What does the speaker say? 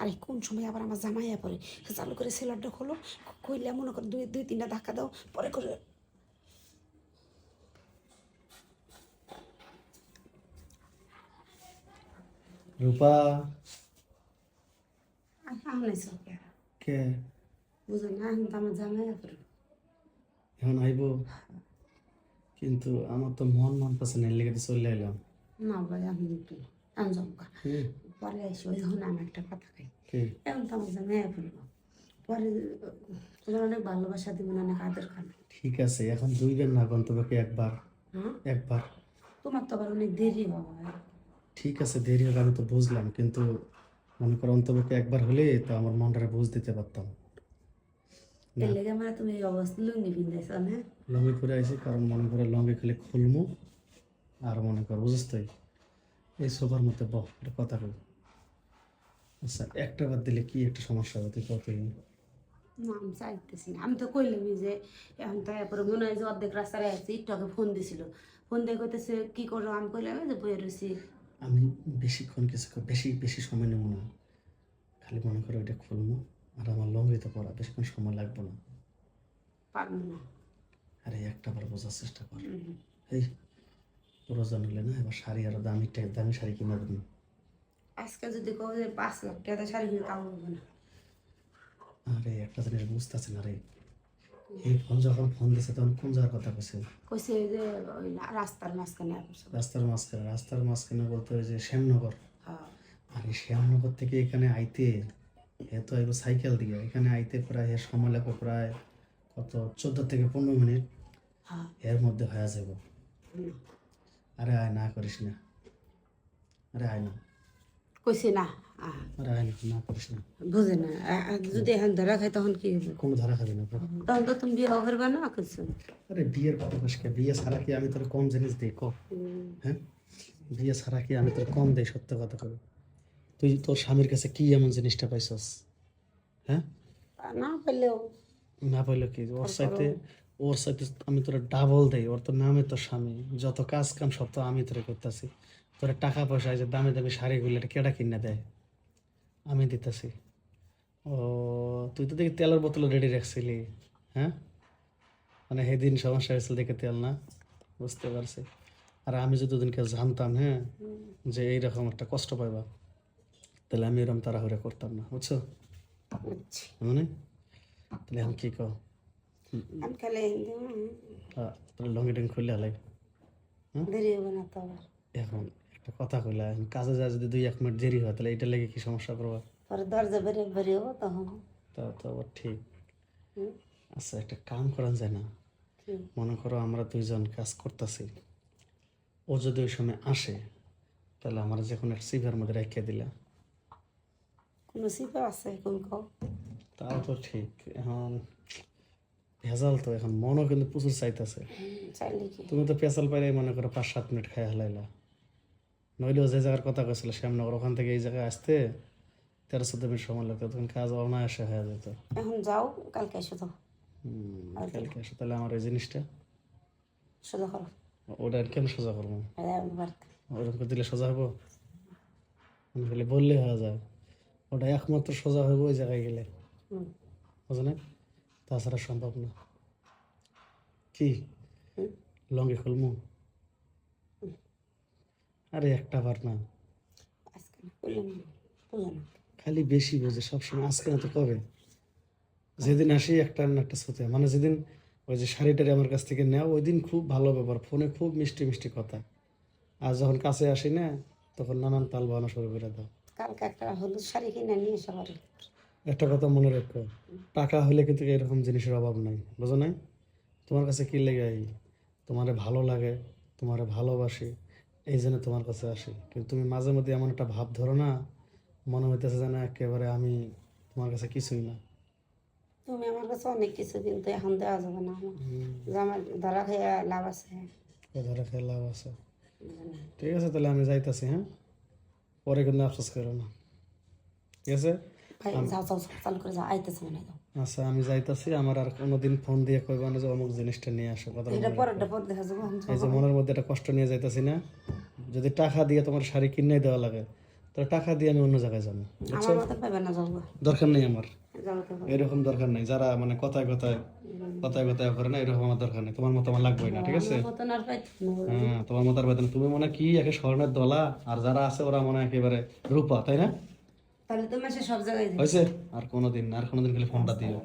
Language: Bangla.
আরে কোন সময় আবার আমার জামাইয়া পড়ে চালু করে সিলারটা খোলো কইলে মনে করো দুই দুই তিনটা ধাক্কা দাও পরে করে রূপা। কে? বুঝো না এখন তো আমার এখন আইব। কিন্তু আমার তো মন মন পাচ্ছে না লেগে চলে এলাম। না ভাই আমি আমি পরে এসে ওই যখন আমি একটা কথা খাই এখন তো আমার জামাইয়া পড়ব পরে তোমার অনেক ভালোবাসা দিবেন অনেক আদর খাবে ঠিক আছে এখন দুইবার না গন্তব্যকে একবার। হ্যাঁ? একবার। তোমার তো আবার অনেক দেরি হবে। ঠিক আছে দেরি হবে আমি তো বুঝলাম কিন্তু মনে করো অন্তপক্ষে একবার হলে তো আমার মনটারে বুঝ দিতে পারতাম। লেগে আমার তুমি এই অবস্থা লুঙ্গি পিন্ধাইছ না? লঙ্গি করে আইছি কারণ মনে করে লঙ্গি খেলে খুলমু আর মনে কর বুঝিস তো এই সবার মধ্যে বহ একটা কথা কই। আচ্ছা একটা বাদ দিলে কি একটা সমস্যা হবে? তুই কত না আমি চাইতেছি না। আমি তো কইলামই যে এখন তো এরপরে মনে হয় যে অর্ধেক রাস্তায় আছে আগে ফোন দিছিল। ফোন দিয়ে কইতেছে কি করো? আমি কইলাম যে বইয়ে রয়েছি আমি বেশিক্ষণ কিছু বেশি বেশি সময় নেব না। খালি মনে করো এটা খুলমু আর আমার লঙ্গিতে পড়া বেশিক্ষণ সময় লাগবে না। পারব না। আরে একটা বার বোঝার চেষ্টা কর। এই প্রয়োজন হলে না এবার শাড়ি আরও দামি দামি শাড়ি কিনে দেবেন আজকে যদি কও যে পাঁচ লাখ টাকা শাড়ি কিনে কাউ হবে না। আরে একটা জিনিস বুঝতেছে না রে। এই ফোন যখন ফোন দিছে তখন কোন জায়গার কথা কইছে? কইছে যে ওই রাস্তার মাঝখানে রাস্তার মাঝখানে রাস্তার মাঝখানে বলতে হয় যে শ্যামনগর। হ্যাঁ। আর এই শ্যামনগর থেকে এখানে আইতে এ তো সাইকেল দিয়ে। এখানে আইতে প্রায় এর সময় লাগবে প্রায় কত চোদ্দ থেকে পনেরো মিনিট। হ্যাঁ। এর মধ্যে হয়ে যাব। আরে আয় না করিস না। আরে আয় না। কইছে না আহ, আরে আয় না না করিস না। বুঝে না আ- আ, যদি এখন ধরা খাই তখন কি কোনো ধারা খাবি না তখন তো তুমি বিয়ে করবে না কিছু আরে বিয়ের কথা কইস বিয়ে ছাড়া কি আমি তোর কম জিনিস দিই হ্যাঁ? বিয়ে ছাড়া কি আমি তোর কম দেই সত্য কথা কবি তুই তোর স্বামীর কাছে কি এমন জিনিসটা পাইছস? হ্যাঁ? না পেলেও না পাইলে কি? ওর সাথে ওর সাথে আমি তোর ডাবল দেই ওর তো নামে তো স্বামী। যত কাজ কাম সব তো আমি তোরে করতেছি। তোর টাকা পয়সা যে দামি দামি শাড়িগুলো এটা কেডা কিনে দেয়? আমি দিতেছি। ও তুই তো দেখি তেলের বোতল রেডি রাখছিলি হ্যাঁ? মানে সেদিন সমস্যা হয়েছিল দেখে তেল না বুঝতে পারছি। আর আমি যদি ওদিনকে জানতাম হ্যাঁ যে এইরকম একটা কষ্ট পাইবা তাহলে আমি এরকম তাড়াহুড়া করতাম না বুঝছ। মানে? তাহলে কি আমি আহ, তাহলে লঙ্গি টঙ্গি খুললে হলাই। আবার। এখন একটা কথা কইলা এখন কাজে যা যদি দুই এক মিনিট দেরি হয় তাহলে এটা লেগে কি সমস্যা করবা পরে দরজা বেরিয়ে বেরিয়ে হব তখন। তা তো আবার ঠিক। আচ্ছা একটা কাম করা যায় না। মনে করো আমরা দুইজন কাজ করতেছি। ও যদি ওই সময় আসে তাহলে আমার যে কোনো একটা সিভার মধ্যে রেখে দিলা। কোনো সিপে আছে কোন কও তাও তো ঠিক। এখন ভেজাল তো এখন মনও কিন্তু প্রচুর চাইতেছে। তুমি তো পেশাল পাইলে মনে করো পাঁচ সাত মিনিট খাই হালাইলা নইলেও যে জায়গার কথা কইছিল শ্যামনগর ওখান থেকে এই জায়গায় আসতে তেরো চোদ্দ মিনিট সময় লাগতো তখন কাজ অনায়াসে হয়ে যেত। এখন যাও কালকে এসো তো। কালকে আসো তাহলে আমার ওই জিনিসটা। সোজা করো। ওটা কেন সোজা করব? ওরকম করে দিলে সোজা হব? খালি বললে হয়ে যায়। ওটা একমাত্র সোজা হইব ওই জায়গায় গেলে। বুঝো না তাছাড়া সম্ভব না। কি। লঙ্গি খুলমু? আরে একটা বার না। আজকে না বললাম বললাম খালি বেশি বোঝে সবসময় আজকে না তো কবে? যেদিন আসি একটা না একটা সুতে মানে যেদিন ওই যে শাড়িটারি আমার কাছ থেকে নেওয়া ওই দিন খুব ভালো ব্যাপার ফোনে খুব মিষ্টি মিষ্টি কথা। আর যখন কাছে আসি না তখন নানান তাল বাহানো শুরু করে দাও। কালকে একটা হলুদ শাড়ি কিনে নিয়ে এসো একটা কথা মনে রেখো টাকা হলে কিন্তু এরকম জিনিসের অভাব নাই বুঝো নাই? তোমার কাছে কি লেগে তোমারে ভালো লাগে তোমারে ভালোবাসি এই জন্য তোমার কাছে আসি। কিন্তু তুমি মাঝে মধ্যে এমন একটা ভাব ধরো না মনে হইতেছে যেন একেবারে আমি তোমার কাছে কিছুই না। তুমি আমার কাছে অনেক কিছু কিন্তু এখন দেওয়া যাবে না আমার। ধরা খেয়ে লাভ আছে। ধরে খেয়ে লাভ আছে। ঠিক আছে তাহলে আমি যাইতাছি হ্যাঁ? পরে কিন্তু আফসোস করো না। ঠিক আছে? যাও, করে যাও আইতেছে মনে হয়। আচ্ছা আমি যাইতাছি আমার আর কোনোদিন ফোন দিয়ে কইবা না যে অমুক জিনিসটা নিয়ে আসো কথা এটা পরেরটা পর দেখা যাব এই যে মনের মধ্যে একটা কষ্ট নিয়ে যাইতাছি না যদি টাকা দিয়ে তোমার শাড়ি কিনে দেওয়া লাগে তোর টাকা দিয়ে আমি অন্য জায়গায় যাব আমার মতো পাবে না যাব। দরকার নেই আমার। এরকম দরকার নেই যারা মানে কথায় কথায় কথায় কথায় করে না এরকম আমার দরকার নেই তোমার মতো আমার লাগবেই না ঠিক আছে। হ্যাঁ তোমার মতো আর তুমি মনে কি একে স্বর্ণের দলা আর যারা আছে ওরা মনে একেবারে রূপা তাই না? তাহলে তো মাসে সব জায়গায় হয়েছে? আর কোনোদিন না আর কোনোদিন খালি ফোনটা দিও।